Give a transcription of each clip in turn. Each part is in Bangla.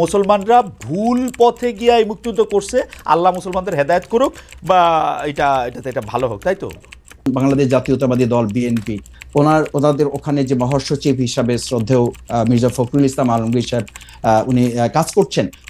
মুসলমানরা ভুল পথে গিয়ে এই মুক্তিযুদ্ধ করছে। আল্লাহ মুসলমানদের হেদায়ত করুক বা এটা, এটাতে এটা ভালো হোক, তাই তো? বাংলাদেশ জাতীয়তাবাদী দল বিএনপি, ওনার, ওনাদের ওখানে যে মহাসচিব হিসাবে শ্রদ্ধেয় মির্জা ফখরুল ইসলাম আলমগীর সাহেব উনি কাজ করছেন।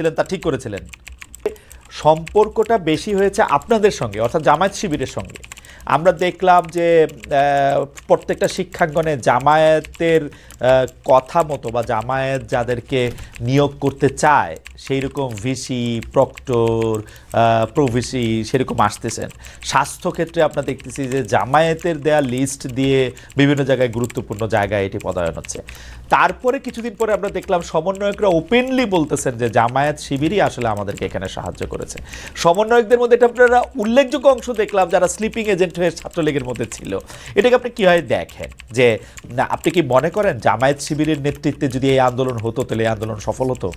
করেছিলেন তা ঠিক করেছিলেন। সম্পর্কটা বেশি হয়েছে আপনাদের সঙ্গে অর্থাৎ জামায়াত শিবিরের সঙ্গে। আমরা দেখলাম যে প্রত্যেকটা শিক্ষাঙ্গনে জামায়াতের কথা মতো বা জামায়াত যাদেরকে নিয়োগ করতে চায় সেই রকম ভিসি, প্রক্টর প্রভিসি সেরকম আসতেছেন। স্বাস্থ্যক্ষেত্রে আমরা দেখতেছি যে, জামায়াতের দেয়া লিস্ট দিয়ে বিভিন্ন জায়গায় গুরুত্বপূর্ণ জায়গায় এটি পদায়ন হচ্ছে। তারপরে কিছুদিন পরে আমরা দেখলাম সমন্বয়করা ওপেনলি বলতেছেন যে, জামায়াত শিবিরই আসলে আমাদেরকে এখানে সাহায্য করেছে। সমন্বয়কদের মধ্যে এটা আপনারা উল্লেখযোগ্য অংশ দেখলাম, যারা স্লিপিং এজেন্ট হয়ে ছাত্রলীগের মধ্যে ছিল। এটাকে আপনি কীভাবে দেখেন? যে আপনি কি মনে করেন জামায়াত শিবিরের নেতৃত্বে যদি এই আন্দোলন হতো, তাহলে এই আন্দোলন সফল হতো?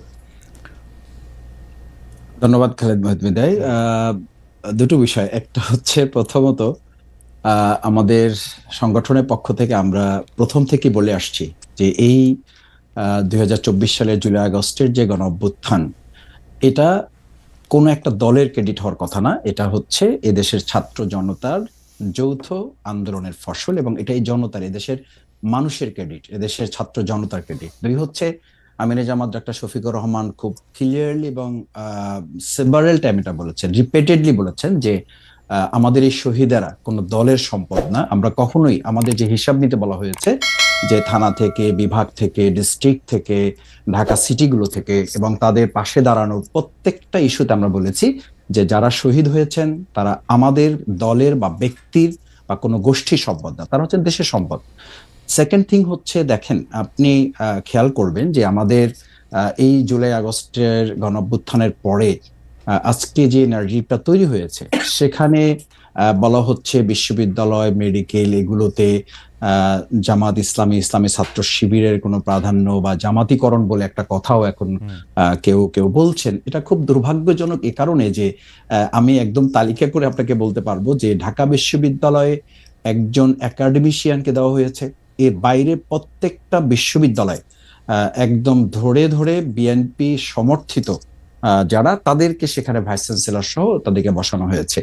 ধন্যবাদ, খালেদ মহিদমিদাই দুটো বিষয়। একটা হচ্ছে প্রথমত আমাদের সংগঠনের পক্ষ থেকে আমরা প্রথম থেকে বলে আসছি যে এই দুই হাজার চব্বিশ সালের জুলাই আগস্টের যে গণ অভ্যুত্থান এটা কোনো একটা দলের ক্রেডিট হওয়ার কথা না। এটা হচ্ছে এদেশের ছাত্র জনতার যৌথ আন্দোলনের ফসল এবং এটাই জনতার এদেশের মানুষের ক্রেডিট এদেশের ছাত্র জনতার ক্রেডিট দুই হচ্ছে আমিনে জামাত ডাক্তার শফিকুর রহমান খুব ক্লিয়ারলি এবং সেভারেল টাইম এটা বলেছেন রিপিটেডলি বলেছেন যে আমাদের এই শহীদেরা কোনো দলের সম্পদ না। আমরা কখনোই আমাদের যে হিসাব নিতে বলা হয়েছে যে থানা থেকে, বিভাগ থেকে ডিস্ট্রিক্ট থেকে, ঢাকা সিটিগুলো থেকে এবং তাদের পাশে দাঁড়ানোর প্রত্যেকটা ইস্যুতে আমরা বলেছি যে যারা শহীদ হয়েছেন, তারা আমাদের দলের বা ব্যক্তির বা কোনো গোষ্ঠীর সম্পদ না, তারা হচ্ছেন দেশের সম্পদ। সেকেন্ড থিং হচ্ছে, দেখেন, আপনি খেয়াল করবেন যে আমাদের এই জুলাই আগস্টের গণঅভ্যুত্থানের পরে আজকে যে এনার্জিটা তৈরি হয়েছে, সেখানে বলা হচ্ছে বিশ্ববিদ্যালয় মেডিকেল এগুলোতে জামাত ইসলামী ইসলামী ছাত্র শিবিরের কোনো প্রাধান্য বা জামাতিকরণ বলে একটা কথাও এখন কেউ কেউ বলছেন। এটা খুব দুর্ভাগ্যজনক এ কারণে যে আমি একদম তালিকা করে আপনাকে বলতে পারব যে ঢাকা বিশ্ববিদ্যালয়ে একজন একাডেমিশিয়ানকে দেওয়া হয়েছে। এর বাইরে প্রত্যেকটা বিশ্ববিদ্যালয় একদম ধরে ধরে বিএনপি সমর্থিত যারা তাদেরকে সেখানে ভাইস চ্যান্সেলর সহ তাদেরকে বসানো হয়েছে।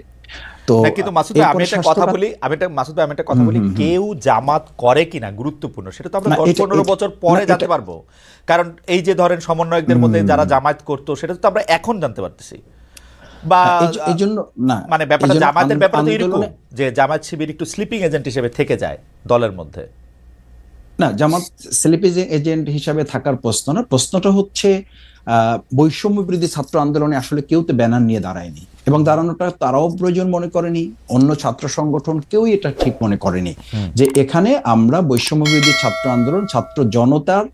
তো কিন্তু মাসুদ ভাই আমি একটা কথা বলি আমি একটা মাসুদ ভাই আমি একটা কথা বলি। কেউ জামাত করে কিনা গুরুত্বপূর্ণ সেটা তো আমরা দশ পনেরো বছর পরে জানতে পারব। কারণ এই যে ধরেন সমন্বয়কদের মধ্যে যারা জামায়াত করতো সেটা তো আমরা এখন জানতে পারতেছি। বা এই- জন্য না মানে ব্যাপারটা ব্যাপারটা এরকম যে জামায়াত শিবির একটু স্লিপিং এজেন্ট হিসেবে থেকে যায় দলের মধ্যে। না জামাত স্লিপিং এজেন্ট হিসাবে থাকার প্রশ্ন না প্রশ্নটা হচ্ছে বৈষম্য বিরোধী ছাত্র আন্দোলনে আসলে কেউ তো ব্যানার নিয়ে দাঁড়ায়নি। এবং দাঁড়ানোটা তারাও প্রয়োজন মনে করেনি অন্য ছাত্র সংগঠন কেউই এটা ঠিক মনে করেনি। যে এখানে আমরা বৈষম্য বিরোধী ছাত্র আন্দোলন ছাত্র জনতার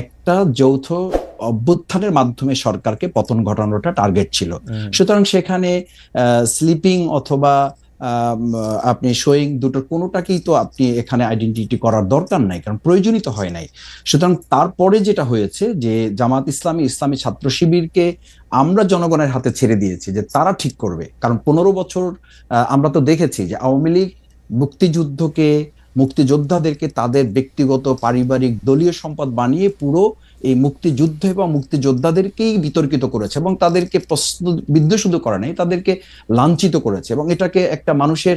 একটা যৌথ অভ্যুত্থানের মাধ্যমে সরকারকে পতন ঘটানোটা টার্গেট ছিল। সুতরাং সেখানে স্লিপিং অথবা আপনি শোয়িং দুটোর কোনোটাকেই তো আপনি এখানে আইডেন্টিটি করার দরকার নাই, কারণ প্রয়োজনই তো হয় নাই। সুতরাং তারপরে যেটা হয়েছে যে জামাত ইসলামী ইসলামী ছাত্র শিবিরকে আমরা জনগণের হাতে ছেড়ে দিয়েছি যে তারা ঠিক করবে। কারণ পনেরো বছর আমরা তো দেখেছি যে আওয়ামী লীগ মুক্তিযুদ্ধকে, মুক্তিযোদ্ধাদেরকে তাদের ব্যক্তিগত, পারিবারিক, দলীয় সম্পদ বানিয়ে পুরো এই মুক্তিযুদ্ধ এবং মুক্তিযোদ্ধাদেরকেই বিতর্কিত করেছে এবং তাদেরকে প্রশ্ন বিদ্ধ শুধু করে নাই, তাদেরকে লাঞ্ছিত করেছে এবং এটাকে একটা মানুষের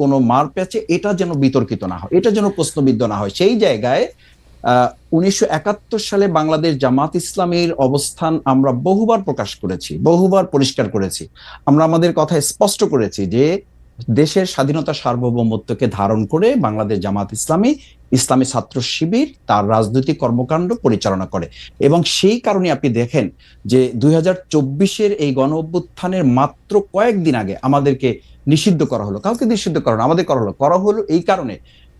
কোনো মার প্যাচে এটা যেন বিতর্কিত না হয়, এটা যেন প্রশ্নবিদ্ধ না হয়। সেই জায়গায় উনিশশো একাত্তর সালে বাংলাদেশ জামাত ইসলামের অবস্থান আমরা বহুবার প্রকাশ করেছি, বহুবার পরিষ্কার করেছি। আমরা আমাদের কথা স্পষ্ট করেছি যে, দেশের স্বাধীনতা সার্বভৌমত্বকে ধারণ করে বাংলাদেশ জামাত ইসলামী ইসলামী ছাত্র শিবির তার রাজনৈতিক কর্মকাণ্ড পরিচালনা করে। এবং সেই কারণে আপনি দেখেন যে দুই চব্বিশের এই গণ অভ্যুত্থানের মাত্র কয়েকদিন আগে আমাদেরকে নিষিদ্ধ করা হলো। কাউকে নিষিদ্ধ করা হলো আমাদের করা হলো। করা হলো এই কারণে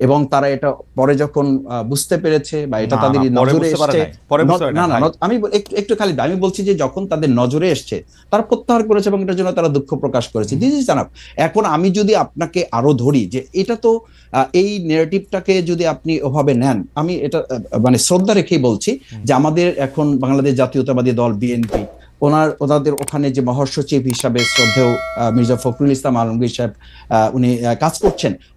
এবং তারা এটা পরে যখন বুঝতে পেরেছে বা এটা তাদের নজরে এসছে না না আমি একটু খালি আমি বলছি যে যখন তাদের নজরে এসছে তারা প্রত্যাহার করেছে এবং এটার জন্য তারা দুঃখ প্রকাশ করেছে। দিস ইজ জানাব এখন আমি যদি আপনাকে আরও ধরি যে এটা তো এই নেগেটিভটাকে যদি আপনি ওভাবে নেন আমি এটা মানে শ্রদ্ধা রেখেই বলছি যে আমাদের এখন বাংলাদেশ জাতীয়তাবাদী দল বিএনপি ওনার ওনাদের ওখানে যে মহাসচিব হিসাবে শ্রদ্ধেয় মির্জা ফখরুল ইসলাম আলমগীর সাহেব আহ, উনি কাজ করছেন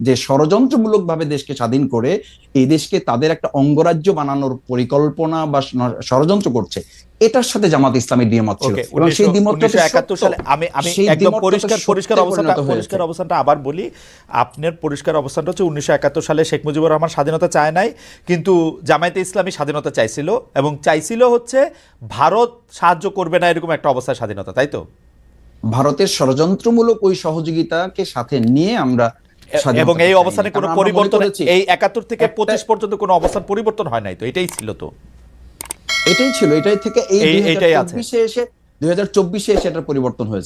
যে ষড়যন্ত্রমূলকভাবে দেশকে স্বাধীন করে এই দেশকে তাদের একটা অঙ্গরাজ্য বানানোর পরিকল্পনা বা ষড়যন্ত্র করছে এটার সাথে জামাত ইসলামের দ্বিমত ছিল। এবং সেই দ্বিমতটা উনিশশো একাত্তর সালে আমি আমি একদম পরিষ্কার পরিষ্কার অবস্থানটা পরিষ্কার অবস্থানটা আবার বলি আপনার পরিষ্কার অবস্থানটা হচ্ছে উনিশশো একাত্তর সালে শেখ মুজিবুর রহমান স্বাধীনতা চায় নাই কিন্তু জামায়াতে ইসলামী স্বাধীনতা চাইছিল এবং চাইছিল হচ্ছে ভারত সাহায্য করবে না এরকম একটা অবস্থায় স্বাধীনতা তাই তো? ভারতের ষড়যন্ত্রমূলক ওই সহযোগিতাকে সাথে নিয়ে আমরা এবং এই অবস্থানে কোনো পরিবর্তন এই একাত্তর থেকে পঁচিশ পর্যন্ত কোনো অবস্থান পরিবর্তন হয় নাই তো এটাই ছিল তো। এটাই ছিল এটাই থেকে এই দুই এটাই হাজার। চব্বিশে এসে দুই হাজার চব্বিশে এসে এটার পরিবর্তন হয়েছে।